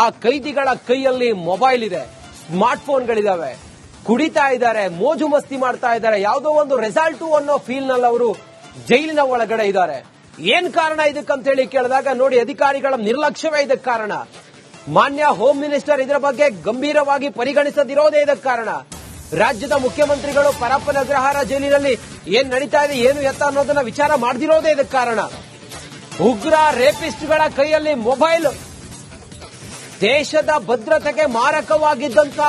ಆ ಕೈದಿಗಳ ಕೈಯಲ್ಲಿ ಮೊಬೈಲ್ ಇದೆ ಸ್ಮಾರ್ಟ್ ಫೋನ್ಗಳಿದಾವೆ ಕುಡಿತಾ ಇದ್ದಾರೆ, ಮೋಜು ಮಸ್ತಿ ಮಾಡ್ತಾ ಇದ್ದಾರೆ. ಯಾವುದೋ ಒಂದು ರೆಸಾಲ್ಟು ಅನ್ನೋ ಫೀಲ್ನಲ್ಲಿ ಅವರು ಜೈಲಿನ ಒಳಗಡೆ ಇದ್ದಾರೆ. ಏನ್ ಕಾರಣ ಇದಕ್ಕಂತ ಹೇಳಿ ಕೇಳಿದಾಗ, ನೋಡಿ, ಅಧಿಕಾರಿಗಳ ನಿರ್ಲಕ್ಷ್ಯವೇ ಇದಕ್ಕೆ ಕಾರಣ. ಮಾನ್ಯ ಹೋಮ್ ಮಿನಿಸ್ಟರ್ ಇದರ ಬಗ್ಗೆ ಗಂಭೀರವಾಗಿ ಪರಿಗಣಿಸದಿರೋದೇ ಇದಕ್ಕೆ ಕಾರಣ. ರಾಜ್ಯದ ಮುಖ್ಯಮಂತ್ರಿಗಳು ಪರಪ್ಪನ ಅಗ್ರಹಾರ ಜೈಲಿನಲ್ಲಿ ಏನ್ ನಡೀತಾ ಇದೆ, ಏನು ಎತ್ತ ಅನ್ನೋದನ್ನ ವಿಚಾರ ಮಾಡದಿರೋದೇ ಇದಕ್ಕೆ ಕಾರಣ. ಉಗ್ರ ರೇಪಿಸ್ಟ್ಗಳ ಕೈಯಲ್ಲಿ ಮೊಬೈಲ್ ದೇಶದ ಭದ್ರತೆಗೆ ಮಾರಕವಾಗಿದ್ದಂತ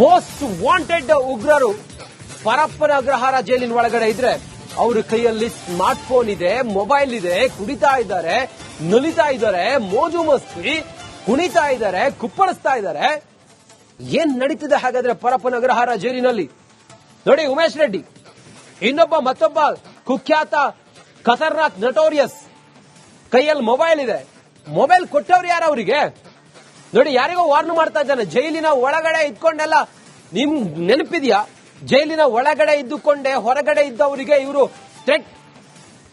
ಮೋಸ್ಟ್ ವಾಂಟೆಡ್ ಉಗ್ರರು ಪರಪ್ಪನ ಅಗ್ರಹಾರ ಜೈಲಿನ ಒಳಗಡೆ ಇದ್ರೆ ಅವ್ರ ಕೈಯಲ್ಲಿ ಸ್ಮಾರ್ಟ್ ಫೋನ್ ಇದೆ, ಮೊಬೈಲ್ ಇದೆ, ಕುಡಿತಾ ಇದ್ದಾರೆ, ನಲಿತಾ ಇದ್ದಾರೆ, ಮೋಜು ಮಸ್ತಿ, ಕುಣಿತಾ ಇದ್ದಾರೆ, ಕುಪ್ಪಳಿಸ್ತಾ ಇದ್ದಾರೆ. ಏನ್ ನಡೀತಿದೆ ಹಾಗಾದ್ರೆ ಪರಪ್ಪನ ಅಗ್ರಹಾರ ಜೈಲಿನಲ್ಲಿ? ನೋಡಿ, ಉಮೇಶ್ ರೆಡ್ಡಿ, ಇನ್ನೊಬ್ಬ ಮತ್ತೊಬ್ಬ ಕುಖ್ಯಾತ ಖತರ್ನಾಕ್ ನಟೋರಿಯಸ್ ಕೈಯಲ್ಲಿ ಮೊಬೈಲ್ ಇದೆ. ಮೊಬೈಲ್ ಕೊಟ್ಟವ್ರು ಯಾರು ಅವರಿಗೆ? ನೋಡಿ ಯಾರಿಗೋ ವಾರ್ನ್ ಮಾಡ್ತಾ ಇದ್ದಾನೆ. ಜೈಲಿನ ಒಳಗಡೆ ಇದ್ಕೊಂಡೆಲ್ಲ ನಿಮ್ ನೆನಪಿದ್ಯಾ? ಜೈಲಿನ ಒಳಗಡೆ ಇದ್ದುಕೊಂಡೆ ಹೊರಗಡೆ ಇದ್ದವರಿಗೆ ಇವರು ಥ್ರೆಟ್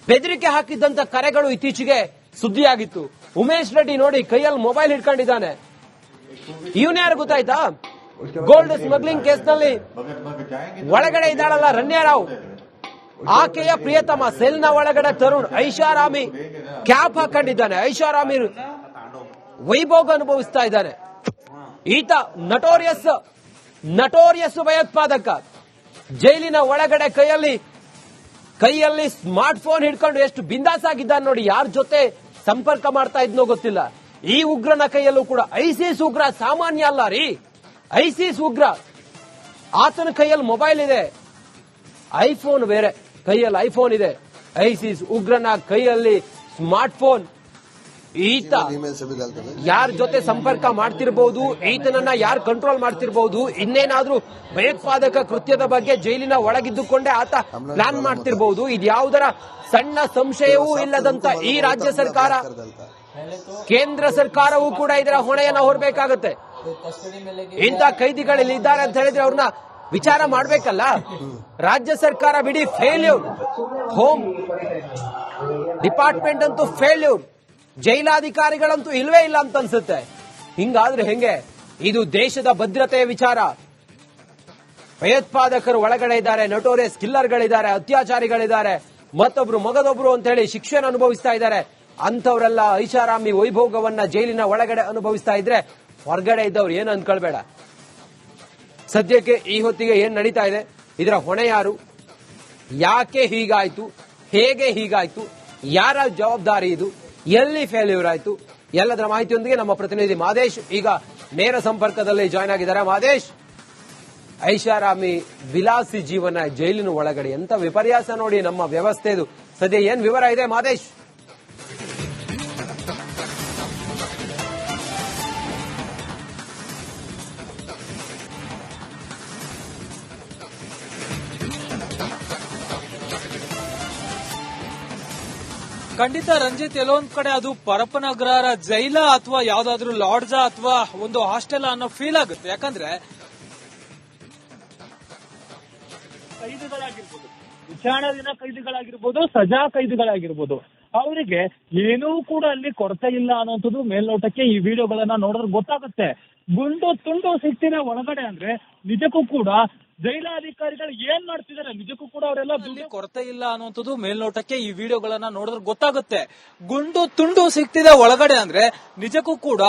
ಬೆದರಿಕೆ ಹಾಕಿದ್ದಂತ ಕರೆಗಳು ಇತ್ತೀಚೆಗೆ ಸುದ್ದಿಯಾಗಿತ್ತು. ಉಮೇಶ್ ರೆಡ್ಡಿ ನೋಡಿ ಕೈಯಲ್ಲಿ ಮೊಬೈಲ್ ಹಿಡ್ಕೊಂಡಿದ್ದಾನೆ. ಇವನ್ ಯಾರು ಗೊತ್ತಾಯ್ತಾ? ಗೋಲ್ಡ್ ಸ್ಮಗ್ಲಿಂಗ್ ಕೇಸ್ನಲ್ಲಿ ಒಳಗಡೆ ಇದ್ದಾಳಲ್ಲ ರಣ್ಯಾ ರಾವ್. ಆಕೆಯ ಪ್ರಿಯತಮ ಸೆಲ್ನ ಒಳಗಡೆ ತರುಣ್ ಐಷಾರಾಮಿ ಕ್ಯಾಪ್ ಹಾಕೊಂಡಿದ್ದಾನೆ ಐಷಾರಾಮಿ ವೈಭೋಗ ಅನುಭವಿಸ್ತಾ ಇದ್ದಾನೆ. ಈತ ನಟೋರಿಯಸ್ ನಟೋರಿಯಸ್ ಭಯೋತ್ಪಾದಕ ಜೈಲಿನ ಒಳಗಡೆ ಕೈಯಲ್ಲಿ ಕೈಯಲ್ಲಿ ಸ್ಮಾರ್ಟ್ ಫೋನ್ ಹಿಡ್ಕೊಂಡು ಎಷ್ಟು ಬಿಂದಾಸ್ ಆಗಿದ್ದಾನೆ ನೋಡಿ, ಯಾರ ಜೊತೆ ಸಂಪರ್ಕ ಮಾಡ್ತಾ ಇದ್ನೋ ಗೊತ್ತಿಲ್ಲ. ಈ ಉಗ್ರನ ಕೈಯಲ್ಲೂ ಕೂಡ ಐಸಿಸ್ ಉಗ್ರ ಸಾಮಾನ್ಯ ಅಲ್ಲ ರೀ. ಐಸಿಸ್ ಉಗ್ರ. ಆತನ ಕೈಯಲ್ಲಿ ಮೊಬೈಲ್ ಇದೆ. ಐಫೋನ್ ಬೇರೆ. ಕೈಯಲ್ಲಿ ಐಫೋನ್ ಇದೆ. ಐಸಿಸ್ ಉಗ್ರನ ಕೈಯಲ್ಲಿ ಸ್ಮಾರ್ಟ್ ಫೋನ್ ಈತ ಯಾರ ಜೊತೆ ಸಂಪರ್ಕ ಮಾಡ್ತಿರ್ಬಹುದು ಈತನನ್ನ ಯಾರ್ ಕಂಟ್ರೋಲ್ ಮಾಡ್ತಿರ್ಬಹುದು ಇನ್ನೇನಾದ್ರೂ ಭಯೋತ್ಪಾದಕ ಕೃತ್ಯದ ಬಗ್ಗೆ ಜೈಲಿನ ಒಳಗಿದ್ದುಕೊಂಡೇ ಆತ ಪ್ಲಾನ್ ಮಾಡ್ತಿರ್ಬಹುದು ಇದ್ಯಾವುದರ ಸಣ್ಣ ಸಂಶಯವೂ ಇಲ್ಲದಂತ ಈ ರಾಜ್ಯ ಸರ್ಕಾರ. ಕೇಂದ್ರ ಸರ್ಕಾರವೂ ಕೂಡ ಇದರ ಹೊಣೆಯನ್ನ ಹೊರಬೇಕಾಗತ್ತೆ. ಇಂಥ ಕೈದಿಗಳಲ್ಲಿ ಇದ್ದಾರೆ ಅಂತ ಹೇಳಿದ್ರೆ ಅವ್ರನ್ನ ವಿಚಾರ ಮಾಡ್ಬೇಕಲ್ಲ? ರಾಜ್ಯ ಸರ್ಕಾರ ಬಿಡಿ ಫೇಲ್ಯೂರ್ ಹೋಮ್ ಡಿಪಾರ್ಟ್ಮೆಂಟ್ ಅಂತೂ ಫೇಲ್ಯೂರ್ ಜೈಲಾಧಿಕಾರಿಗಳಂತೂ ಇಲ್ವೇ ಇಲ್ಲ ಅಂತ ಅನ್ಸುತ್ತೆ. ಹಿಂಗಾದ್ರೆ ಹೆಂಗೆ? ಇದು ದೇಶದ ಭದ್ರತೆಯ ವಿಚಾರ. ಭಯೋತ್ಪಾದಕರು ಒಳಗಡೆ ಇದ್ದಾರೆ ನಟೋರಿಯಸ್ ಕಿಲ್ಲರ್ಗಳಿದ್ದಾರೆ ಅತ್ಯಾಚಾರಿಗಳಿದ್ದಾರೆ. ಮತ್ತೊಬ್ರು ಮಗದೊಬ್ರು ಅಂತ ಹೇಳಿ ಶಿಕ್ಷೆಯನ್ನು ಅನುಭವಿಸ್ತಾ ಇದ್ದಾರೆ. ಅಂತವರೆಲ್ಲ ಐಷಾರಾಮಿ ವೈಭೋಗವನ್ನ ಜೈಲಿನ ಒಳಗಡೆ ಅನುಭವಿಸ್ತಾ ಇದ್ರೆ ಹೊರಗಡೆ ಇದ್ದವ್ರು ಏನು ಅನ್ಕೊಳ್ಬೇಡ. ಸದ್ಯಕ್ಕೆ ಈ ಹೊತ್ತಿಗೆ ಏನ್ ನಡೀತಾ ಇದೆ? ಇದರ ಹೊಣೆ ಯಾರು? ಯಾಕೆ ಹೀಗಾಯ್ತು? ಹೇಗೆ ಹೀಗಾಯ್ತು? ಯಾರ ಜವಾಬ್ದಾರಿ ಇದು? ಎಲ್ಲಿ ಫೇಲ್ಯೂರ್ ಆಯ್ತು? ಎಲ್ಲದರ ಮಾಹಿತಿಯೊಂದಿಗೆ ನಮ್ಮ ಪ್ರತಿನಿಧಿ ಮಾದೇಶ್. ಈಗ ನೇರ ಸಂಪರ್ಕದಲ್ಲಿ ಜಾಯ್ನ್ ಆಗಿದ್ದಾರೆ. ಮಾದೇಶ್, ಐಷಾರಾಮಿ ವಿಲಾಸಿ ಜೀವನ ಜೈಲಿನ ಒಳಗಡೆ ಎಂತ ವಿಪರ್ಯಾಸ ನೋಡಿ ನಮ್ಮ ವ್ಯವಸ್ಥೆದು ಸದ್ಯ ಏನ್ ವಿವರ ಇದೆ ಮಾದೇಶ್? ಖಂಡಿತ ರಂಜಿತ್ ಎಲ್ಲೊಂದ್ ಕಡೆ ಅದು ಪರಪನಗ್ರಹರ ಜೈಲ ಅಥವಾ ಯಾವ್ದಾದ್ರು ಲಾಡ್ಜ ಅಥವಾ ಒಂದು ಹಾಸ್ಟೆಲ್ ಅನ್ನೋ ಫೀಲ್ ಆಗುತ್ತೆ. ಯಾಕಂದ್ರೆ ಕೈದಿಗಳಾಗಿರ್ಬೋದು, ವಿಚಾರಣಾಧೀನ ಕೈದಿಗಳಾಗಿರ್ಬೋದು, ಸಜಾ ಕೈದಿಗಳಾಗಿರ್ಬೋದು. ಅವರಿಗೆ ಏನೂ ಕೂಡ ಅಲ್ಲಿ ಕೊರತೆ ಇಲ್ಲ ಅನ್ನೋಂಥದ್ದು ಮೇಲ್ನೋಟಕ್ಕೆ ಈ ವಿಡಿಯೋಗಳನ್ನ ನೋಡಿದ್ರೆ ಗೊತ್ತಾಗುತ್ತೆ. ಗುಂಡು ತುಂಡು ಸಿಕ್ತಿನ ಒಳಗಡೆ ಅಂದ್ರೆ ನಿಜಕ್ಕೂ ಕೂಡ ಜೈಲಾಧಿಕಾರಿಗಳು ಏನ್ ಮಾಡ್ತಿದ್ದಾರೆ? ನಿಜಕ್ಕೂ ಕೂಡ ಅವರೆಲ್ಲ ಕೊರತೆ ಇಲ್ಲ ಅನ್ನುವಂಥದ್ದು ಮೇಲ್ನೋಟಕ್ಕೆ ಈ ವಿಡಿಯೋಗಳನ್ನ ನೋಡಿದ್ರೆ ಗೊತ್ತಾಗುತ್ತೆ. ಗುಂಡು ತುಂಡು ಸಿಗ್ತಿದೆ ಒಳಗಡೆ ಅಂದ್ರೆ ನಿಜಕ್ಕೂ ಕೂಡ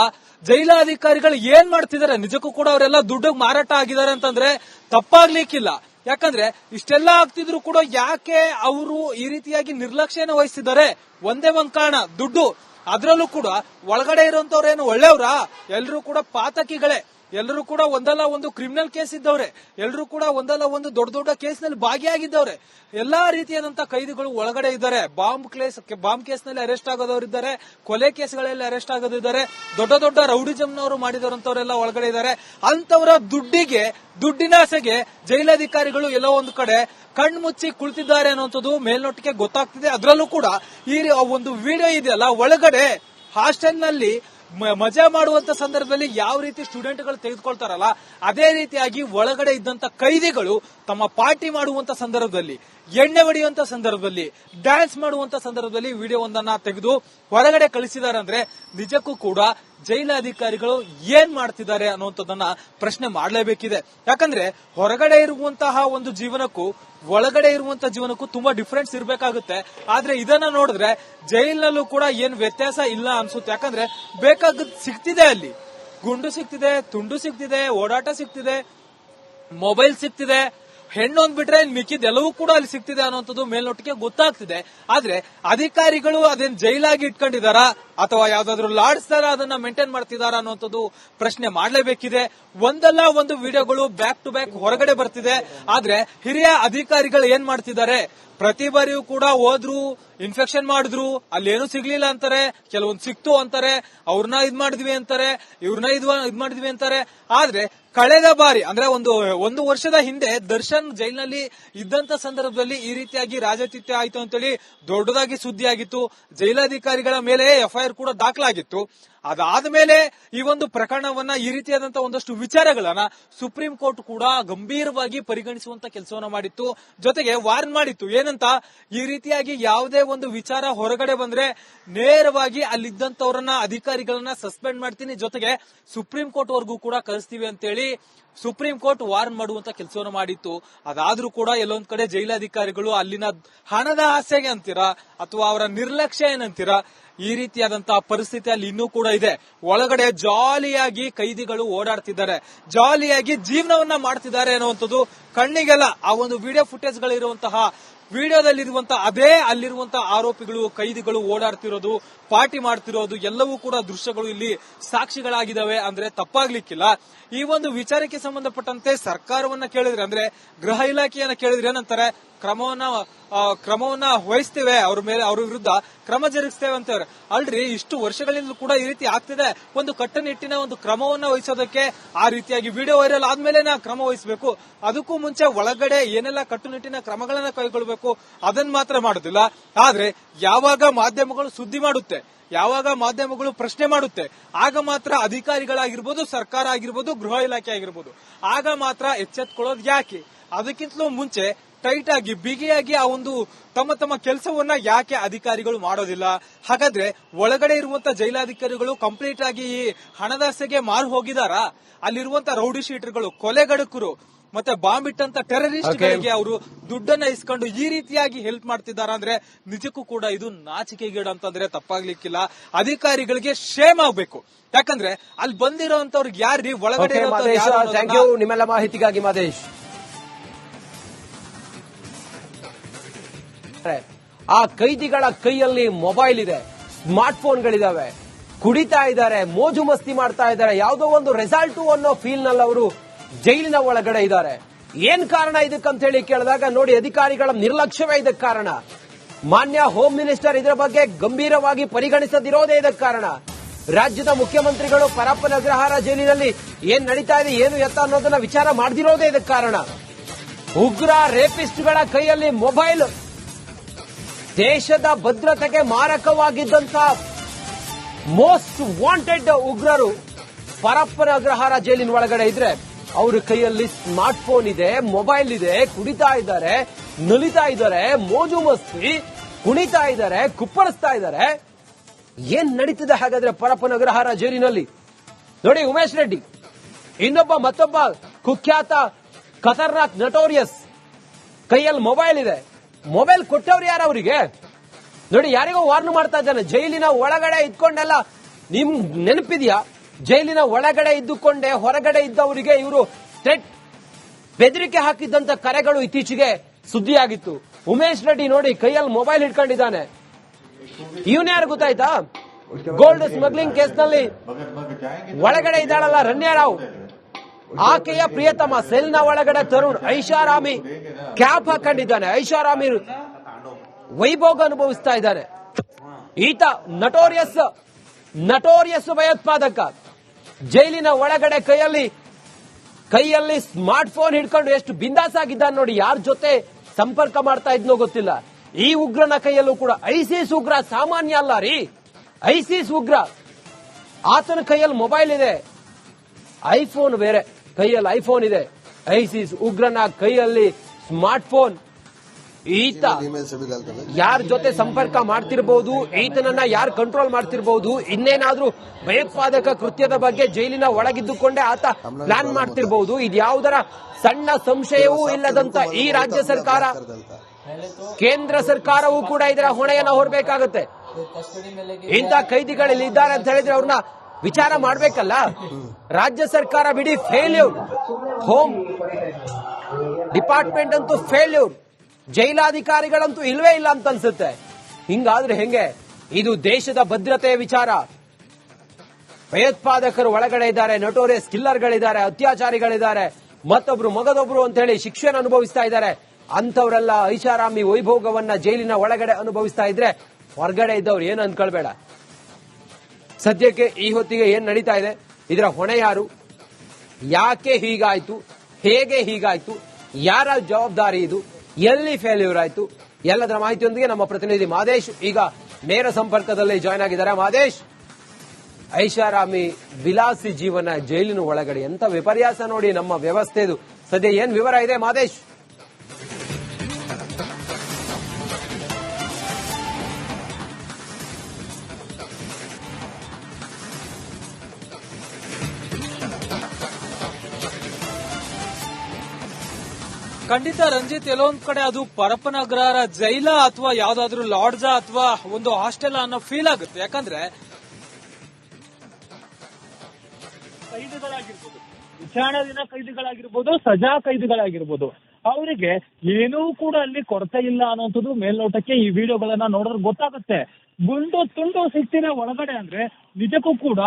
ಜೈಲಾಧಿಕಾರಿಗಳು ಏನ್ ಮಾಡ್ತಿದ್ದಾರೆ? ನಿಜಕ್ಕೂ ಕೂಡ ಅವರೆಲ್ಲ ದುಡ್ಡು ಮಾರಾಟ ಆಗಿದ್ದಾರೆ ಅಂತಂದ್ರೆ ತಪ್ಪಾಗ್ಲಿಕ್ಕಿಲ್ಲ. ಯಾಕಂದ್ರೆ ಇಷ್ಟೆಲ್ಲ ಆಗ್ತಿದ್ರು ಕೂಡ ಯಾಕೆ ಅವರು ಈ ರೀತಿಯಾಗಿ ನಿರ್ಲಕ್ಷ್ಯನ ವಹಿಸಿದ್ದಾರೆ ಒಂದೇ ಒಂದ್ ಕಾರಣ ದುಡ್ಡು. ಅದ್ರಲ್ಲೂ ಕೂಡ ಒಳಗಡೆ ಇರುವಂತವ್ರೇನು ಒಳ್ಳೆಯವ್ರಾ? ಎಲ್ಲರೂ ಕೂಡ ಪಾತಕಿಗಳೇ. ಎಲ್ಲರೂ ಕೂಡ ಒಂದಲ್ಲ ಒಂದು ಕ್ರಿಮಿನಲ್ ಕೇಸ್ ಇದ್ದವ್ರೆ. ಎಲ್ಲರೂ ಕೂಡ ಒಂದಲ್ಲ ಒಂದು ದೊಡ್ಡ ದೊಡ್ಡ ಕೇಸ್ನಲ್ಲಿ ಭಾಗಿಯಾಗಿದ್ದವ್ರೆ. ಎಲ್ಲಾ ರೀತಿಯಾದಂತ ಕೈದಿಗಳು ಒಳಗಡೆ ಇದ್ದಾರೆ. ಬಾಂಬ್ ಕೇಸ್ ಬಾಂಬ್ ಕೇಸ್ನಲ್ಲಿ ಅರೆಸ್ಟ್ ಆಗೋದವರಿದ್ದಾರೆ ಕೊಲೆ ಕೇಸ್ಗಳಲ್ಲಿ ಅರೆಸ್ಟ್ ಆಗೋದಿದ್ದಾರೆ ದೊಡ್ಡ ದೊಡ್ಡ ರೌಡಿಸಂನವರು ಮಾಡಿದವರಂತವರೆಲ್ಲ ಒಳಗಡೆ ಇದ್ದಾರೆ. ಅಂತವರ ದುಡ್ಡಿಗೆ ದುಡ್ಡಿನಾಸೆಗೆ ಜೈಲಧಿಕಾರಿಗಳು ಎಲ್ಲೋ ಒಂದು ಕಡೆ ಕಣ್ಮುಚ್ಚಿ ಕುಳಿತಿದ್ದಾರೆ ಅನ್ನೋದು ಮೇಲ್ನೋಟಕ್ಕೆ ಗೊತ್ತಾಗ್ತಿದೆ. ಅದರಲ್ಲೂ ಕೂಡ ಈ ಒಂದು ವಿಡಿಯೋ ಇದೆಯಲ್ಲ, ಒಳಗಡೆ ಹಾಸ್ಟೆಲ್ನಲ್ಲಿ ಮಜಾ ಮಾಡುವಂತ ಸಂದರ್ಭದಲ್ಲಿ ಯಾವ ರೀತಿ ಸ್ಟೂಡೆಂಟ್ಗಳು ತೆಗೆದುಕೊಳ್ತಾರಲ್ಲ, ಅದೇ ರೀತಿಯಾಗಿ ಒಳಗಡೆ ಇದ್ದಂತ ಕೈದಿಗಳು ತಮ್ಮ ಪಾರ್ಟಿ ಮಾಡುವಂತ ಸಂದರ್ಭದಲ್ಲಿ ಎಣ್ಣೆ ಹೊಡೆಯುವಂತ ಸಂದರ್ಭದಲ್ಲಿ ಡ್ಯಾನ್ಸ್ ಮಾಡುವಂತ ಸಂದರ್ಭದಲ್ಲಿ ವಿಡಿಯೋ ಒಂದನ್ನ ತೆಗೆದು ಹೊರಗಡೆ ಕಳಿಸಿದಾರೆ ಅಂದ್ರೆ ನಿಜಕ್ಕೂ ಕೂಡ ಜೈಲಾಧಿಕಾರಿಗಳು ಏನ್ ಮಾಡ್ತಿದ್ದಾರೆ ಅನ್ನುವಂಥದ್ದನ್ನ ಪ್ರಶ್ನೆ ಮಾಡಲೇಬೇಕಿದೆ. ಯಾಕಂದ್ರೆ ಹೊರಗಡೆ ಇರುವಂತಹ ಒಂದು ಜೀವನಕ್ಕೂ, ಒಳಗಡೆ ಇರುವಂತಹ ಜೀವನಕ್ಕೂ ತುಂಬಾ ಡಿಫ್ರೆನ್ಸ್ ಇರಬೇಕಾಗುತ್ತೆ. ಆದ್ರೆ ಇದನ್ನ ನೋಡಿದ್ರೆ ಜೈಲಿನಲ್ಲೂ ಕೂಡ ಏನ್ ವ್ಯತ್ಯಾಸ ಇಲ್ಲ ಅನ್ಸುತ್ತೆ. ಯಾಕಂದ್ರೆ ಬೇಕಾಗ ಸಿಗ್ತಿದೆ ಅಲ್ಲಿ. ಗುಂಡು ಸಿಗ್ತಿದೆ, ತುಂಡು ಸಿಗ್ತಿದೆ, ಓಡಾಟ ಸಿಗ್ತಿದೆ, ಮೊಬೈಲ್ ಸಿಗ್ತಿದೆ ಹೆಣ್ಣು ಅಂದ್ಬಿಟ್ರೆ ಮಿಕ್ಕಿದ ಎಲ್ಲವೂ ಕೂಡ ಅಲ್ಲಿ ಸಿಗ್ತಿದೆ ಅನ್ನೋಂಥದ್ದು ಮೇಲ್ನೋಟಕ್ಕೆ ಗೊತ್ತಾಗ್ತಿದೆ. ಆದ್ರೆ ಅಧಿಕಾರಿಗಳು ಅದೇನ್ ಜೈಲಾಗಿ ಇಟ್ಕೊಂಡಿದಾರಾ ಅಥವಾ ಯಾವ್ದಾದ್ರು ಲಾಡ್ಸ್ ತರ ಅದನ್ನ ಮೇಂಟೈನ್ ಮಾಡ್ತಿದಾರ ಅನ್ನೋಂಥದ್ದು ಪ್ರಶ್ನೆ ಮಾಡಲೇಬೇಕಿದೆ. ಒಂದಲ್ಲ ಒಂದು ವಿಡಿಯೋಗಳು ಬ್ಯಾಕ್ ಟು ಬ್ಯಾಕ್ ಹೊರಗಡೆ ಬರ್ತಿದೆ. ಆದ್ರೆ ಹಿರಿಯ ಅಧಿಕಾರಿಗಳು ಏನ್ ಮಾಡ್ತಿದ್ದಾರೆ? ಪ್ರತಿ ಬಾರಿಯೂ ಕೂಡ ಹೋದ್ರು ಇನ್ಫೆಕ್ಷನ್ ಮಾಡಿದ್ರು, ಅಲ್ಲೇನು ಸಿಗ್ಲಿಲ್ಲ ಅಂತಾರೆ. ಕೆಲವೊಂದು ಸಿಕ್ತು ಅಂತಾರೆ. ಅವ್ರನ್ನ ಇದ್ ಮಾಡಿದ್ವಿ ಅಂತಾರೆ. ಇವ್ರನ್ನ ಇದ್ ಇದ್ ಮಾಡಿದ್ವಿ ಅಂತಾರೆ. ಆದ್ರೆ ಕಳೆದ ಬಾರಿ, ಅಂದ್ರೆ ಒಂದು ಒಂದು ವರ್ಷದ ಹಿಂದೆ ದರ್ಶನ್ ಜೈಲಿನಲ್ಲಿ ಇದ್ದಂತ ಸಂದರ್ಭದಲ್ಲಿ ಈ ರೀತಿಯಾಗಿ ರಾಜತಿಥ್ಯ ಆಯ್ತು ಅಂತೇಳಿ ದೊಡ್ಡದಾಗಿ ಸುದ್ದಿ ಆಗಿತ್ತು ಜೈಲಾಧಿಕಾರಿಗಳ ಮೇಲೆ ಎಫ್ಐಆರ್ ಕೂಡ ದಾಖಲಾಗಿತ್ತು. ಅದಾದ್ಮೇಲೆ ಈ ಒಂದು ಪ್ರಕರಣವನ್ನ ಈ ರೀತಿಯಾದಂತಹ ಒಂದಷ್ಟು ವಿಚಾರಗಳನ್ನ ಸುಪ್ರೀಂ ಕೋರ್ಟ್ ಕೂಡ ಗಂಭೀರವಾಗಿ ಪರಿಗಣಿಸುವಂತ ಕೆಲಸವನ್ನ ಮಾಡಿತ್ತು. ಜೊತೆಗೆ ವಾರ್ನ್ ಮಾಡಿತ್ತು. ಏನಂತ? ಈ ರೀತಿಯಾಗಿ ಯಾವುದೇ ಒಂದು ವಿಚಾರ ಹೊರಗಡೆ ಬಂದ್ರೆ ನೇರವಾಗಿ ಅಲ್ಲಿದ್ದಂತವರನ್ನ, ಅಧಿಕಾರಿಗಳನ್ನ ಸಸ್ಪೆಂಡ್ ಮಾಡ್ತೀನಿ. ಜೊತೆಗೆ ಸುಪ್ರೀಂ ಕೋರ್ಟ್ ವರ್ಗೂ ಕೂಡ ಕಳಿಸ್ತೀವಿ ಅಂತೇಳಿ ಸುಪ್ರೀಂ ಕೋರ್ಟ್ ವಾರ್ನ್ ಮಾಡುವಂತ ಕೆಲಸವನ್ನು ಮಾಡಿತ್ತು. ಅದಾದ್ರೂ ಕೂಡ ಎಲ್ಲೊಂದ್ ಕಡೆ ಜೈಲಾಧಿಕಾರಿಗಳು ಅಲ್ಲಿನ ಹಣದ ಆಸೆಗೆ ಅಂತೀರಾ ಅಥವಾ ಅವರ ನಿರ್ಲಕ್ಷ್ಯ ಏನಂತೀರಾ? ಈ ರೀತಿಯಾದಂತಹ ಪರಿಸ್ಥಿತಿ ಅಲ್ಲಿ ಇನ್ನೂ ಕೂಡ ಇದೆ. ಒಳಗಡೆ ಜಾಲಿಯಾಗಿ ಕೈದಿಗಳು ಓಡಾಡ್ತಿದ್ದಾರೆ. ಜಾಲಿಯಾಗಿ ಜೀವನವನ್ನ ಮಾಡ್ತಿದ್ದಾರೆ ಅನ್ನುವಂಥದ್ದು ಕಣ್ಣಿಗೆಲ್ಲ. ಆ ಒಂದು ವಿಡಿಯೋ ಫುಟೇಜ್ ಗಳಿರುವಂತಹ ವಿಡಿಯೋದಲ್ಲಿರುವಂತಹ, ಅದೇ ಅಲ್ಲಿರುವಂತಹ ಆರೋಪಿಗಳು, ಕೈದಿಗಳು ಓಡಾಡ್ತಿರೋದು, ಪಾರ್ಟಿ ಮಾಡ್ತಿರೋದು, ಎಲ್ಲವೂ ಕೂಡ ದೃಶ್ಯಗಳು ಇಲ್ಲಿ ಸಾಕ್ಷಿಗಳಾಗಿದ್ದಾವೆ ಅಂದ್ರೆ ತಪ್ಪಾಗ್ಲಿಕ್ಕಿಲ್ಲ. ಈ ಒಂದು ವಿಚಾರಕ್ಕೆ ಸಂಬಂಧಪಟ್ಟಂತೆ ಸರ್ಕಾರವನ್ನ ಕೇಳಿದ್ರೆ, ಅಂದ್ರೆ ಗೃಹ ಇಲಾಖೆಯನ್ನ ಕೇಳಿದ್ರೆ ಏನಂತಾರೆ ಕ್ರಮವನ್ನ ಕ್ರಮವನ್ನ ವಹಿಸ್ತೇವೆ ಅವ್ರ ಮೇಲೆ, ಅವ್ರ ವಿರುದ್ಧ. ಕ್ರಮ ಜರುಗಿಸ್ತೇವೆ ಅಂತಾರೆ ಅಲ್ರಿ, ಇಷ್ಟು ವರ್ಷಗಳಿಂದ ಕೂಡ ಈ ರೀತಿ ಆಗ್ತಿದೆ. ಒಂದು ಕಟ್ಟುನಿಟ್ಟಿನ ಒಂದು ಕ್ರಮವನ್ನ ವಹಿಸೋದಕ್ಕೆ ಆ ರೀತಿಯಾಗಿ ವಿಡಿಯೋ ವೈರಲ್ ಆದ್ಮೇಲೆ ಕ್ರಮ ವಹಿಸಬೇಕು. ಅದಕ್ಕೂ ಮುಂಚೆ ಒಳಗಡೆ ಏನೆಲ್ಲ ಕಟ್ಟುನಿಟ್ಟಿನ ಕ್ರಮಗಳನ್ನ ಕೈಗೊಳ್ಳಬೇಕು ಅದನ್ನ ಮಾತ್ರ ಮಾಡೋದಿಲ್ಲ. ಆದ್ರೆ, ಯಾವಾಗ ಮಾಧ್ಯಮಗಳು ಸುದ್ದಿ ಮಾಡುತ್ತೆ, ಯಾವಾಗ ಮಾಧ್ಯಮಗಳು ಪ್ರಶ್ನೆ ಮಾಡುತ್ತೆ, ಆಗ ಮಾತ್ರ ಅಧಿಕಾರಿಗಳಾಗಿರ್ಬೋದು, ಸರ್ಕಾರ ಆಗಿರ್ಬೋದು, ಗೃಹ ಇಲಾಖೆ ಆಗಿರ್ಬೋದು, ಆಗ ಮಾತ್ರ ಎಚ್ಚೆತ್ಕೊಳ್ಳೋದು ಯಾಕೆ? ಅದಕ್ಕಿಂತಲೂ ಮುಂಚೆ ಟೈಟ್ ಆಗಿ ಬಿಗಿಯಾಗಿ ಆ ಒಂದು ತಮ್ಮ ತಮ್ಮ ಕೆಲಸವನ್ನ ಯಾಕೆ ಅಧಿಕಾರಿಗಳು ಮಾಡೋದಿಲ್ಲ? ಹಾಗಾದ್ರೆ ಒಳಗಡೆ ಇರುವಂತ ಜೈಲಾಧಿಕಾರಿಗಳು ಕಂಪ್ಲೀಟ್ ಆಗಿ ಈ ಹಣದಾಸೆಗೆ ಮಾರು ಹೋಗಿದಾರಾ? ಅಲ್ಲಿರುವಂತ ರೌಡಿ ಶೀಟರ್ಗಳು ಕೊಲೆಗಡಕರು ಮತ್ತೆ ಬಾಂಬ್ ಇಟ್ಟಂತ ಟೆರರಿಸ್ಟ್ ಗಳಿಗೆ ಅವರು ದುಡ್ಡನ್ನ ಇಸ್ಕೊಂಡು ಈ ರೀತಿಯಾಗಿ ಹೆಲ್ಪ್ ಮಾಡ್ತಿದಾರ ಅಂದ್ರೆ ನಿಜಕ್ಕೂ ಕೂಡ ಇದು ನಾಚಿಕೆಗೇಡು ಅಂತಂದ್ರೆ ತಪ್ಪಾಗ್ಲಿಕ್ಕಿಲ್ಲ. ಅಧಿಕಾರಿಗಳಿಗೆ ಶೇಮ್ ಆಗ್ಬೇಕು. ಯಾಕಂದ್ರೆ ಅಲ್ಲಿ ಬಂದಿರೋಂತವ್ರಿಗೆ ಯಾರ್ರಿ? ಒಳಗಡೆ ನಿಮ್ಮೆಲ್ಲ ಮಾಹಿತಿಗಾಗಿ ಮಾದೇಶ್. ಆ ಕೈದಿಗಳ ಕೈಯಲ್ಲಿ ಮೊಬೈಲ್ ಇದೆ ಸ್ಮಾರ್ಟ್ ಫೋನ್ಗಳಿದಾವೆ ಕುಡಿತಾ ಇದ್ದಾರೆ, ಮೋಜು ಮಸ್ತಿ ಮಾಡ್ತಾ ಇದ್ದಾರೆ. ಯಾವುದೋ ಒಂದು ರೆಸಾಲ್ಟು ಅನ್ನೋ ಫೀಲ್ನಲ್ಲಿ ಅವರು ಜೈಲಿನ ಒಳಗಡೆ ಇದ್ದಾರೆ. ಏನ್ ಕಾರಣ ಇದಕ್ಕಂತ ಹೇಳಿ ಕೇಳಿದಾಗ, ನೋಡಿ, ಅಧಿಕಾರಿಗಳ ನಿರ್ಲಕ್ಷ್ಯವೇ ಇದಕ್ಕೆ ಕಾರಣ. ಮಾನ್ಯ ಹೋಮ್ ಮಿನಿಸ್ಟರ್ ಇದರ ಬಗ್ಗೆ ಗಂಭೀರವಾಗಿ ಪರಿಗಣಿಸದಿರೋದೇ ಇದಕ್ಕೆ ಕಾರಣ. ರಾಜ್ಯದ ಮುಖ್ಯಮಂತ್ರಿಗಳು ಪರಪ್ಪನ ಅಗ್ರಹಾರ ಜೈಲಿನಲ್ಲಿ ಏನ್ ನಡೀತಾ ಇದೆ, ಏನು ಎತ್ತ ಅನ್ನೋದನ್ನ ವಿಚಾರ ಮಾಡದಿರೋದೇ ಇದಕ್ಕೆ ಕಾರಣ. ಉಗ್ರ ರೇಪಿಸ್ಟ್ಗಳ ಕೈಯಲ್ಲಿ ಮೊಬೈಲ್ ದೇಶದ ಭದ್ರತೆಗೆ ಮಾರಕವಾಗಿದ್ದಂತ ಮೋಸ್ಟ್ ವಾಂಟೆಡ್ ಉಗ್ರರು ಪರಪ್ಪನ ಅಗ್ರಹಾರ ಜೈಲಿನ ಒಳಗಡೆ ಇದ್ರೆ ಅವ್ರ ಕೈಯಲ್ಲಿ ಸ್ಮಾರ್ಟ್ ಫೋನ್ ಇದೆ, ಮೊಬೈಲ್ ಇದೆ, ಕುಡಿತಾ ಇದ್ದಾರೆ, ನಲಿತಾ ಇದ್ದಾರೆ, ಮೋಜು ಮಸ್ತಿ, ಕುಣಿತಾ ಇದ್ದಾರೆ ಕುಪ್ಪಳಿಸ್ತಾ ಇದ್ದಾರೆ. ಏನ್ ನಡೀತಿದೆ ಹಾಗಾದ್ರೆ ಪರಪ್ಪನ ಅಗ್ರಹಾರ ಜೈಲಿನಲ್ಲಿ? ನೋಡಿ, ಉಮೇಶ್ ರೆಡ್ಡಿ, ಇನ್ನೊಬ್ಬ ಮತ್ತೊಬ್ಬ ಕುಖ್ಯಾತ ಖತರ್ನಾಕ್ ನಟೋರಿಯಸ್ ಕೈಯಲ್ಲಿ ಮೊಬೈಲ್ ಇದೆ. ಮೊಬೈಲ್ ಕೊಟ್ಟವ್ರು ಯಾರು ಅವರಿಗೆ? ನೋಡಿ ಯಾರಿಗೋ ವಾರ್ನ್ ಮಾಡ್ತಾ ಇದ್ದಾನೆ. ಜೈಲಿನ ಒಳಗಡೆ ಇದ್ಕೊಂಡೆಲ್ಲ ನಿಮ್ ನೆನಪಿದ್ಯಾ? ಜೈಲಿನ ಒಳಗಡೆ ಇದ್ದುಕೊಂಡೆ ಹೊರಗಡೆ ಇದ್ದವರಿಗೆ ಇವರು ಥ್ರೆಟ್ ಬೆದರಿಕೆ ಹಾಕಿದ್ದಂತ ಕರೆಗಳು ಇತ್ತೀಚೆಗೆ ಸುದ್ದಿಯಾಗಿತ್ತು. ಉಮೇಶ್ ರೆಡ್ಡಿ ನೋಡಿ ಕೈಯಲ್ಲಿ ಮೊಬೈಲ್ ಹಿಡ್ಕೊಂಡಿದ್ದಾನೆ. ಇವನ್ ಯಾರು ಗೊತ್ತಾಯ್ತಾ? ಗೋಲ್ಡ್ ಸ್ಮಗ್ಲಿಂಗ್ ಕೇಸ್ನಲ್ಲಿ ಒಳಗಡೆ ಇದ್ದಾಳಲ್ಲ ರಣ್ಯ ರಾವ್. ಆಕೆಯ ಪ್ರಿಯತಮ ಸೆಲ್ನ ಒಳಗಡೆ ತರುಣ್ ಐಷಾರಾಮಿ ಕ್ಯಾಪ್ ಹಾಕೊಂಡಿದ್ದಾನೆ. ಐಷಾರಾಮಿ ವೈಭೋಗ ಅನುಭವಿಸ್ತಾ ಇದ್ದಾರೆ. ಈತ ನಟೋರಿಯಸ್ ನಟೋರಿಯಸ್ ಭಯೋತ್ಪಾದಕ. ಜೈಲಿನ ಒಳಗಡೆ ಕೈಯಲ್ಲಿ ಕೈಯಲ್ಲಿ ಸ್ಮಾರ್ಟ್ ಫೋನ್ ಹಿಡ್ಕೊಂಡು ಎಷ್ಟು ಬಿಂದಾಸ್ ಆಗಿದ್ದಾನೆ ನೋಡಿ, ಯಾರ ಜೊತೆ ಸಂಪರ್ಕ ಮಾಡ್ತಾ ಇದ್ನೋ ಗೊತ್ತಿಲ್ಲ. ಈ ಉಗ್ರನ ಕೈಯಲ್ಲೂ ಕೂಡ ಐಸಿಸ್ ಉಗ್ರ ಸಾಮಾನ್ಯ ಅಲ್ಲ ರೀ. ಐಸಿಸ್ ಉಗ್ರ. ಆತನ ಕೈಯಲ್ಲಿ ಮೊಬೈಲ್ ಇದೆ. ಐಫೋನ್ ಬೇರೆ. ಕೈಯಲ್ಲಿ ಐಫೋನ್ ಇದೆ. ಐಸಿಸ್ ಉಗ್ರನ ಕೈಯಲ್ಲಿ ಸ್ಮಾರ್ಟ್ ಫೋನ್ ಈತ ಯಾರ ಜೊತೆ ಸಂಪರ್ಕ ಮಾಡ್ತಿರ್ಬಹುದು ಈತನನ್ನ ಯಾರ್ ಕಂಟ್ರೋಲ್ ಮಾಡ್ತಿರ್ಬಹುದು ಇನ್ನೇನಾದ್ರೂ ಭಯೋತ್ಪಾದಕ ಕೃತ್ಯದ ಬಗ್ಗೆ ಜೈಲಿನ ಒಳಗಿದ್ದುಕೊಂಡೇ ಆತ ಪ್ಲಾನ್ ಮಾಡ್ತಿರ್ಬಹುದು ಇದ್ಯಾವುದರ ಸಣ್ಣ ಸಂಶಯವೂ ಇಲ್ಲದಂತ ಈ ರಾಜ್ಯ ಸರ್ಕಾರ. ಕೇಂದ್ರ ಸರ್ಕಾರವೂ ಕೂಡ ಇದರ ಹೊಣೆಯನ್ನ ಹೊರಬೇಕಾಗತ್ತೆ. ಇಂಥ ಕೈದಿಗಳಲ್ಲಿ ಇದ್ದಾರೆ ಅಂತ ಹೇಳಿದ್ರೆ ಅವ್ರನ್ನ ವಿಚಾರ ಮಾಡ್ಬೇಕಲ್ಲ? ರಾಜ್ಯ ಸರ್ಕಾರ ಬಿಡಿ ಫೇಲ್ಯೂರ್ ಹೋಮ್ ಡಿಪಾರ್ಟ್ಮೆಂಟ್ ಅಂತೂ ಫೇಲ್ಯೂರ್ ಜೈಲಾಧಿಕಾರಿಗಳಂತೂ ಇಲ್ವೇ ಇಲ್ಲ ಅಂತ ಅನ್ಸುತ್ತೆ. ಹಿಂಗಾದ್ರೆ ಹೆಂಗೆ? ಇದು ದೇಶದ ಭದ್ರತೆಯ ವಿಚಾರ. ಭಯೋತ್ಪಾದಕರು ಒಳಗಡೆ ಇದ್ದಾರೆ ನಟೋರಿಯಸ್ ಕಿಲ್ಲರ್ಗಳಿದ್ದಾರೆ ಅತ್ಯಾಚಾರಿಗಳಿದ್ದಾರೆ. ಮತ್ತೊಬ್ರು ಮಗದೊಬ್ರು ಅಂತ ಹೇಳಿ ಶಿಕ್ಷೆಯನ್ನು ಅನುಭವಿಸ್ತಾ ಇದ್ದಾರೆ. ಅಂತವರೆಲ್ಲ ಐಷಾರಾಮಿ ವೈಭೋಗವನ್ನ ಜೈಲಿನ ಒಳಗಡೆ ಅನುಭವಿಸ್ತಾ ಇದ್ರೆ ಹೊರಗಡೆ ಇದ್ದವ್ರು ಏನು ಅನ್ಕೊಳ್ಬೇಡ. ಸದ್ಯಕ್ಕೆ ಈ ಹೊತ್ತಿಗೆ ಏನ್ ನಡೀತಾ ಇದೆ? ಇದರ ಹೊಣೆ ಯಾರು? ಯಾಕೆ ಹೀಗಾಯ್ತು? ಹೇಗೆ ಹೀಗಾಯ್ತು? ಯಾರ ಜವಾಬ್ದಾರಿ ಇದು? ಎಲ್ಲಿ ಫೇಲ್ಯೂರ್ ಆಯ್ತು? ಎಲ್ಲದರ ಮಾಹಿತಿಯೊಂದಿಗೆ ನಮ್ಮ ಪ್ರತಿನಿಧಿ ಮಾದೇಶ್. ಈಗ ನೇರ ಸಂಪರ್ಕದಲ್ಲಿ ಜಾಯ್ನ್ ಆಗಿದ್ದಾರೆ. ಮಾದೇಶ್, ಐಷಾರಾಮಿ ವಿಲಾಸಿ ಜೀವನ ಜೈಲಿನ ಒಳಗಡೆ ಎಂತ ವಿಪರ್ಯಾಸ ನೋಡಿ ನಮ್ಮ ವ್ಯವಸ್ಥೆದು ಸದ್ಯ ಏನ್ ವಿವರ ಇದೆ ಮಾದೇಶ್? ಖಂಡಿತ ರಂಜಿತ್, ಎಲ್ಲೊಂದ್ ಕಡೆ ಅದು ಪರಪನಗರ ಜೈಲ ಅಥವಾ ಯಾವ್ದಾದ್ರು ಲಾಡ್ಜ ಅಥವಾ ಒಂದು ಹಾಸ್ಟೆಲ್ ಅನ್ನೋ ಫೀಲ್ ಆಗುತ್ತೆ. ಯಾಕಂದ್ರೆ ಕೈದಿಗಳಾಗಿರ್ಬೋದು ವಿಚಾರಣಾಧೀನ ಕೈದಿಗಳಾಗಿರ್ಬೋದು, ಸಜಾ ಕೈದಿಗಳಾಗಿರ್ಬೋದು, ಅವರಿಗೆ ಏನೂ ಕೂಡ ಅಲ್ಲಿ ಕೊರತೆ ಇಲ್ಲ ಅನ್ನೋಂಥದ್ದು ಮೇಲ್ನೋಟಕ್ಕೆ ಈ ವಿಡಿಯೋಗಳನ್ನ ನೋಡಿದ್ರೆ ಗೊತ್ತಾಗುತ್ತೆ. ಗುಂಡು ತುಂಡು ಸಿಕ್ತಿನ ಒಳಗಡೆ ಅಂದ್ರೆ ನಿಜಕ್ಕೂ ಕೂಡ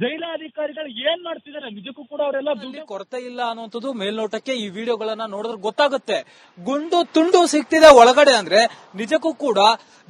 ಜೈಲಾಧಿಕಾರಿಗಳು ಏನ್ ಮಾಡ್ತಿದ್ದಾರೆ? ನಿಜಕ್ಕೂ ಕೂಡ ಅವರೆಲ್ಲ ದುಡ್ಡು ಕೊರತೆ ಇಲ್ಲ ಅನ್ನುವಂಥದ್ದು ಮೇಲ್ನೋಟಕ್ಕೆ ಈ ವಿಡಿಯೋಗಳನ್ನ ನೋಡಿದ್ರೆ ಗೊತ್ತಾಗುತ್ತೆ. ಗುಂಡು ತುಂಡು ಸಿಕ್ತಿದೆ ಒಳಗಡೆ ಅಂದ್ರೆ ನಿಜಕ್ಕೂ ಕೂಡ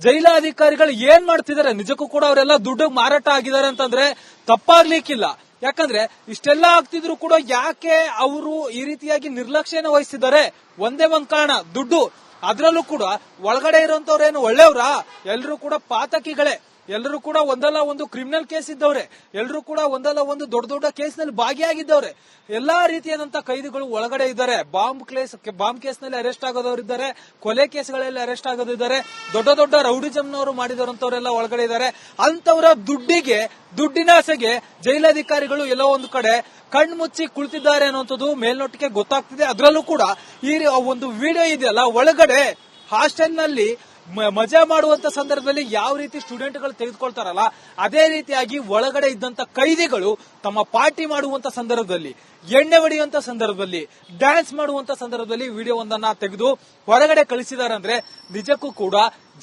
ಜೈಲಾಧಿಕಾರಿಗಳು ಏನ್ ಮಾಡ್ತಿದ್ದಾರೆ? ನಿಜಕ್ಕೂ ಕೂಡ ಅವರೆಲ್ಲ ದುಡ್ಡು ಮಾರಾಟ ಆಗಿದ್ದಾರೆ ಅಂತಂದ್ರೆ ತಪ್ಪಾಗ್ಲಿಕ್ಕಿಲ್ಲ. ಯಾಕಂದ್ರೆ ಇಷ್ಟೆಲ್ಲ ಆಗ್ತಿದ್ರು ಕೂಡ ಯಾಕೆ ಅವರು ಈ ರೀತಿಯಾಗಿ ನಿರ್ಲಕ್ಷ್ಯನ ವಹಿಸಿದ್ದಾರೆ ಒಂದೇ ಒಂದ್ ಕಾರಣ ದುಡ್ಡು. ಅದ್ರಲ್ಲೂ ಕೂಡ ಒಳಗಡೆ ಇರುವಂತವ್ರೇನು ಒಳ್ಳೆಯವ್ರಾ? ಎಲ್ರು ಕೂಡ ಪಾತಕಿಗಳೇ. ಎಲ್ಲರೂ ಕೂಡ ಒಂದಲ್ಲ ಒಂದು ಕ್ರಿಮಿನಲ್ ಕೇಸ್ ಇದ್ದವ್ರೆ. ಎಲ್ಲರೂ ಕೂಡ ಒಂದಲ್ಲ ಒಂದು ದೊಡ್ಡ ದೊಡ್ಡ ಕೇಸ್ನಲ್ಲಿ ಭಾಗಿಯಾಗಿದ್ದವ್ರೆ. ಎಲ್ಲಾ ರೀತಿಯಾದಂತ ಕೈದಿಗಳು ಒಳಗಡೆ ಇದ್ದಾರೆ. ಬಾಂಬ್ ಕೇಸ್ ಬಾಂಬ್ ಕೇಸ್ನಲ್ಲಿ ಅರೆಸ್ಟ್ ಆಗೋದವರಿದ್ದಾರೆ ಕೊಲೆ ಕೇಸ್ಗಳಲ್ಲಿ ಅರೆಸ್ಟ್ ಆಗೋದಿದ್ದಾರೆ ದೊಡ್ಡ ದೊಡ್ಡ ರೌಡಿಸಂನವರು ಮಾಡಿದವರಂತವರೆಲ್ಲ ಒಳಗಡೆ ಇದ್ದಾರೆ. ಅಂತವರ ದುಡ್ಡಿಗೆ, ದುಡ್ಡಿನ ಆಸೆಗೆ ಜೈಲಾಧಿಕಾರಿಗಳು ಎಲ್ಲೋ ಒಂದು ಕಡೆ ಕಣ್ಮುಚ್ಚಿ ಕುಳಿತಿದ್ದಾರೆ ಅನ್ನೋದು ಮೇಲ್ನೋಟಕ್ಕೆ ಗೊತ್ತಾಗ್ತಿದೆ. ಅದರಲ್ಲೂ ಕೂಡ ಈ ಒಂದು ವಿಡಿಯೋ ಇದೆಯಲ್ಲ, ಒಳಗಡೆ ಹಾಸ್ಟೆಲ್ನಲ್ಲಿ ಮ- ಮಜಾ ಮಾಡುವಂತ ಸಂದರ್ಭದಲ್ಲಿ ಯಾವ ರೀತಿ ಸ್ಟೂಡೆಂಟ್ಗಳು ತೆಗೆದುಕೊಳ್ತಾರಲ್ಲ, ಅದೇ ರೀತಿಯಾಗಿ ಒಳಗಡೆ ಇದ್ದಂತ ಕೈದಿಗಳು ತಮ್ಮ ಪಾರ್ಟಿ ಮಾಡುವಂತ ಸಂದರ್ಭದಲ್ಲಿ ಎಣ್ಣೆ ಹೊಡೆಯುವಂತ ಸಂದರ್ಭದಲ್ಲಿ ಡ್ಯಾನ್ಸ್ ಮಾಡುವಂತ ಸಂದರ್ಭದಲ್ಲಿ ವಿಡಿಯೋ ಒಂದನ್ನ ತೆಗೆದು ಹೊರಗಡೆ ಕಳಿಸಿದ್ದಾರೆ ಅಂದ್ರೆ ನಿಜಕ್ಕೂ ಕೂಡ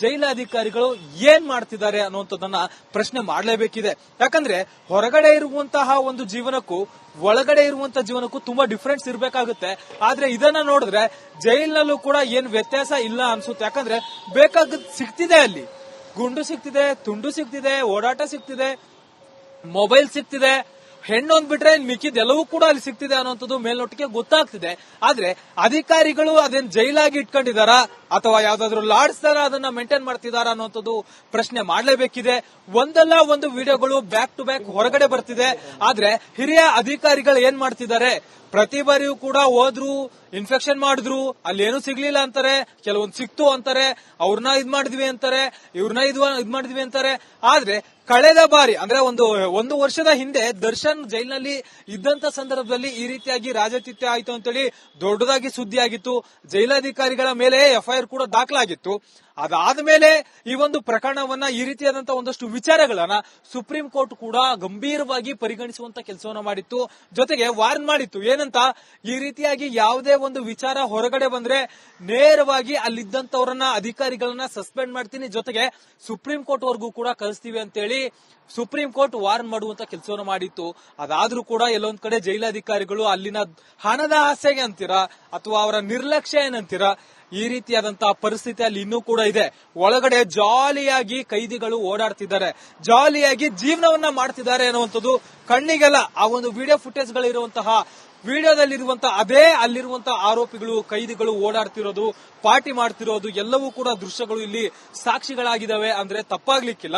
ಜೈಲಾಧಿಕಾರಿಗಳು ಏನ್ ಮಾಡ್ತಿದ್ದಾರೆ ಅನ್ನುವಂಥದ್ದನ್ನ ಪ್ರಶ್ನೆ ಮಾಡಲೇಬೇಕಿದೆ. ಯಾಕಂದ್ರೆ ಹೊರಗಡೆ ಇರುವಂತಹ ಒಂದು ಜೀವನಕ್ಕೂ, ಒಳಗಡೆ ಇರುವಂತ ಜೀವನಕ್ಕೂ ತುಂಬಾ ಡಿಫ್ರೆನ್ಸ್ ಇರಬೇಕಾಗುತ್ತೆ. ಆದ್ರೆ ಇದನ್ನ ನೋಡಿದ್ರೆ ಜೈಲಿನಲ್ಲೂ ಕೂಡ ಏನ್ ವ್ಯತ್ಯಾಸ ಇಲ್ಲ ಅನ್ಸುತ್ತೆ. ಯಾಕಂದ್ರೆ ಬೇಕಾಗ ಸಿಗ್ತಿದೆ ಅಲ್ಲಿ. ಗುಂಡು ಸಿಗ್ತಿದೆ, ತುಂಡು ಸಿಗ್ತಿದೆ, ಓಡಾಟ ಸಿಗ್ತಿದೆ ಮೊಬೈಲ್ ಸಿಗ್ತಿದೆ ಹೆಣ್ಣೊಂದ್ ಬಿಟ್ರೆ ಮಿಕ್ಕಿದೆಲ್ಲವೂ ಮಿಕ್ಕಿದ ಎಲ್ಲವೂ ಕೂಡ ಅಲ್ಲಿ ಸಿಗ್ತಿದೆ ಅನ್ನೋಂಥದ್ದು ಮೇಲ್ನೋಟಕ್ಕೆ ಗೊತ್ತಾಗ್ತಿದೆ. ಆದ್ರೆ ಅಧಿಕಾರಿಗಳು ಅದನ್ನ ಜೈಲಾಗಿ ಇಟ್ಕೊಂಡಿದಾರಾ ಅಥವಾ ಯಾವ್ದಾದ್ರು ಲಾಡ್ಸ್ ತರ ಅದನ್ನ ಮೇಂಟೈನ್ ಮಾಡ್ತಿದಾರಾ ಅನ್ನೋಂಥದ್ದು ಪ್ರಶ್ನೆ ಮಾಡಲೇಬೇಕಿದೆ. ಒಂದಲ್ಲ ಒಂದು ವಿಡಿಯೋಗಳು ಬ್ಯಾಕ್ ಟು ಬ್ಯಾಕ್ ಹೊರಗಡೆ ಬರ್ತಿದೆ. ಆದ್ರೆ ಹಿರಿಯ ಅಧಿಕಾರಿಗಳು ಏನ್ ಮಾಡ್ತಿದ್ದಾರೆ? ಪ್ರತಿ ಬಾರಿಯೂ ಕೂಡ ಹೋದ್ರು ಇನ್ಫೆಕ್ಷನ್ ಮಾಡಿದ್ರು ಅಲ್ಲಿ ಏನು ಸಿಗ್ಲಿಲ್ಲ ಅಂತಾರೆ, ಕೆಲವೊಂದು ಸಿಕ್ತು ಅಂತಾರೆ, ಅವ್ರನ್ನ ಇದ್ ಮಾಡಿದ್ವಿ ಅಂತಾರೆ, ಇವ್ರನ್ನ ಇದ್ ಮಾಡಿದ್ವಿ ಅಂತಾರೆ. ಆದ್ರೆ ಕಳೆದ ಬಾರಿ, ಅಂದ್ರೆ ಒಂದು ಒಂದು ವರ್ಷದ ಹಿಂದೆ ದರ್ಶನ್ ಜೈಲಿನಲ್ಲಿ ಇದ್ದಂತ ಸಂದರ್ಭದಲ್ಲಿ ಈ ರೀತಿಯಾಗಿ ರಾಜತಿಥ್ಯ ಆಯ್ತು ಅಂತೇಳಿ ದೊಡ್ಡದಾಗಿ ಸುದ್ದಿ ಆಗಿತ್ತು ಜೈಲಾಧಿಕಾರಿಗಳ ಮೇಲೆ ಎಫ್ಐಆರ್ ಕೂಡ ದಾಖಲಾಗಿತ್ತು. ಅದಾದ್ಮೇಲೆ ಈ ಒಂದು ಪ್ರಕರಣವನ್ನ ಈ ರೀತಿಯಾದಂತಹ ಒಂದಷ್ಟು ವಿಚಾರಗಳನ್ನ ಸುಪ್ರೀಂ ಕೋರ್ಟ್ ಕೂಡ ಗಂಭೀರವಾಗಿ ಪರಿಗಣಿಸುವಂತ ಕೆಲಸವನ್ನ ಮಾಡಿತ್ತು. ಜೊತೆಗೆ ವಾರ್ನ್ ಮಾಡಿತ್ತು. ಏನಂತ? ಈ ರೀತಿಯಾಗಿ ಯಾವುದೇ ಒಂದು ವಿಚಾರ ಹೊರಗಡೆ ಬಂದ್ರೆ ನೇರವಾಗಿ ಅಲ್ಲಿದ್ದಂತವರನ್ನ, ಅಧಿಕಾರಿಗಳನ್ನ ಸಸ್ಪೆಂಡ್ ಮಾಡ್ತೀನಿ. ಜೊತೆಗೆ ಸುಪ್ರೀಂ ಕೋರ್ಟ್ ವರ್ಗೂ ಕೂಡ ಕಳಿಸ್ತೀವಿ ಅಂತೇಳಿ ಸುಪ್ರೀಂ ಕೋರ್ಟ್ ವಾರ್ನ್ ಮಾಡುವಂತ ಕೆಲಸವನ್ನು ಮಾಡಿತ್ತು. ಅದಾದ್ರೂ ಕೂಡ ಎಲ್ಲೊಂದ್ ಕಡೆ ಜೈಲಾಧಿಕಾರಿಗಳು ಅಲ್ಲಿನ ಹಣದ ಆಸೆಗೆ ಅಂತೀರಾ ಅಥವಾ ಅವರ ನಿರ್ಲಕ್ಷ್ಯ ಏನಂತೀರಾ? ಈ ರೀತಿಯಾದಂತಹ ಪರಿಸ್ಥಿತಿ ಅಲ್ಲಿ ಇನ್ನೂ ಕೂಡ ಇದೆ. ಒಳಗಡೆ ಜಾಲಿಯಾಗಿ ಕೈದಿಗಳು ಓಡಾಡ್ತಿದ್ದಾರೆ. ಜಾಲಿಯಾಗಿ ಜೀವನವನ್ನ ಮಾಡ್ತಿದ್ದಾರೆ ಅನ್ನುವಂಥದ್ದು ಕಣ್ಣಿಗೆಲ್ಲ ಆ ಒಂದು ವಿಡಿಯೋ ಫುಟೇಜ್ ಗಳಿರುವಂತಹ ವಿಡಿಯೋದಲ್ಲಿರುವಂತಹ, ಅದೇ ಅಲ್ಲಿರುವಂತಹ ಆರೋಪಿಗಳು, ಕೈದಿಗಳು ಓಡಾಡ್ತಿರೋದು, ಪಾರ್ಟಿ ಮಾಡ್ತಿರೋದು, ಎಲ್ಲವೂ ಕೂಡ ದೃಶ್ಯಗಳು ಇಲ್ಲಿ ಸಾಕ್ಷಿಗಳಾಗಿದ್ದಾವೆ ಅಂದ್ರೆ ತಪ್ಪಾಗ್ಲಿಕ್ಕಿಲ್ಲ.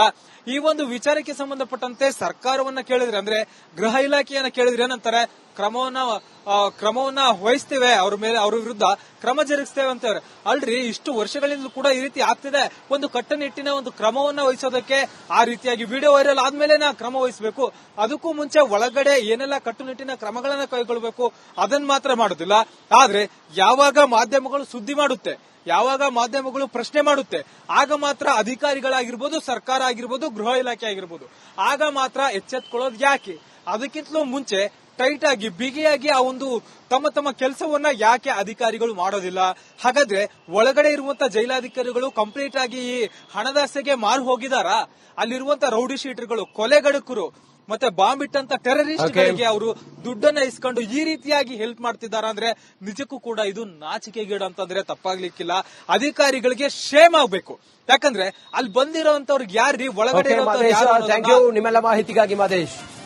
ಈ ಒಂದು ವಿಚಾರಕ್ಕೆ ಸಂಬಂಧಪಟ್ಟಂತೆ ಸರ್ಕಾರವನ್ನ ಕೇಳಿದ್ರೆ, ಅಂದ್ರೆ ಗೃಹ ಇಲಾಖೆಯನ್ನ ಕೇಳಿದ್ರೆ ಏನಂತಾರೆ, ಕ್ರಮವನ್ನ ಕ್ರಮವನ್ನ ವಹಿಸ್ತೇವೆ, ಅವ್ರ ಮೇಲೆ, ಅವ್ರ ವಿರುದ್ಧ ಕ್ರಮ ಜರುಗಿಸ್ತೇವೆ ಅಂತಾರೆ. ಅಲ್ರಿ, ಇಷ್ಟು ವರ್ಷಗಳಿಂದ ಕೂಡ ಈ ರೀತಿ ಆಗ್ತಿದೆ. ಒಂದು ಕಟ್ಟುನಿಟ್ಟಿನ ಒಂದು ಕ್ರಮವನ್ನ ವಹಿಸೋದಕ್ಕೆ ಆ ರೀತಿಯಾಗಿ ವಿಡಿಯೋ ವೈರಲ್ ಆದ್ಮೇಲೆ ಕ್ರಮ ವಹಿಸಬೇಕು. ಅದಕ್ಕೂ ಮುಂಚೆ ಒಳಗಡೆ ಏನೆಲ್ಲ ಕಟ್ಟುನಿಟ್ಟಿನ ಕ್ರಮಗಳನ್ನ ಕೈಗೊಳ್ಳಬೇಕು ಅದನ್ನ ಮಾತ್ರ ಮಾಡುದಿಲ್ಲ. ಆದ್ರೆ, ಯಾವಾಗ ಮಾಧ್ಯಮಗಳು ಸುದ್ದಿ ಮಾಡುತ್ತೆ, ಯಾವಾಗ ಮಾಧ್ಯಮಗಳು ಪ್ರಶ್ನೆ ಮಾಡುತ್ತೆ, ಆಗ ಮಾತ್ರ ಅಧಿಕಾರಿಗಳಾಗಿರ್ಬೋದು, ಸರ್ಕಾರ ಆಗಿರ್ಬೋದು, ಗೃಹ ಇಲಾಖೆ ಆಗಿರ್ಬೋದು, ಆಗ ಮಾತ್ರ ಎಚ್ಚೆತ್ಕೊಳ್ಳೋದು ಯಾಕೆ? ಅದಕ್ಕಿಂತಲೂ ಮುಂಚೆ ಟೈಟ್ ಆಗಿ, ಬಿಗಿಯಾಗಿ ಆ ಒಂದು ತಮ್ಮ ತಮ್ಮ ಕೆಲಸವನ್ನ ಯಾಕೆ ಅಧಿಕಾರಿಗಳು ಮಾಡೋದಿಲ್ಲ? ಹಾಗಾದ್ರೆ, ಒಳಗಡೆ ಇರುವಂತ ಜೈಲಾಧಿಕಾರಿಗಳು ಕಂಪ್ಲೀಟ್ ಆಗಿ ಈ ಹಣದಾಸೆಗೆ ಮಾರು ಹೋಗಿದಾರಾ ಅಲ್ಲಿರುವಂತ ರೌಡಿ ಶೀಟರ್ಗಳು, ಕೊಲೆಗಡಕರು ಮತ್ತೆ ಬಾಂಬ್ ಇಟ್ಟಂತ ಟೆರರಿಸ್ಟ್ ಗಳಿಗೆ ಅವರು ದುಡ್ಡನ್ನ ಇಸ್ಕೊಂಡು ಈ ರೀತಿಯಾಗಿ ಹೆಲ್ಪ್ ಮಾಡ್ತಿದಾರ ಅಂದ್ರೆ ನಿಜಕ್ಕೂ ಕೂಡ ಇದು ನಾಚಿಕೆಗೇಡು ಅಂತಂದ್ರೆ ತಪ್ಪಾಗ್ಲಿಕ್ಕಿಲ್ಲ. ಅಧಿಕಾರಿಗಳಿಗೆ ಶೇಮ್ ಆಗ್ಬೇಕು. ಯಾಕಂದ್ರೆ ಅಲ್ಲಿ ಬಂದಿರೋಂತವ್ರಿಗೆ ಯಾರ್ರಿ? ಒಳಗಡೆ ನಿಮ್ಮೆಲ್ಲ ಮಾಹಿತಿಗಾಗಿ ಮಾದೇಶ್.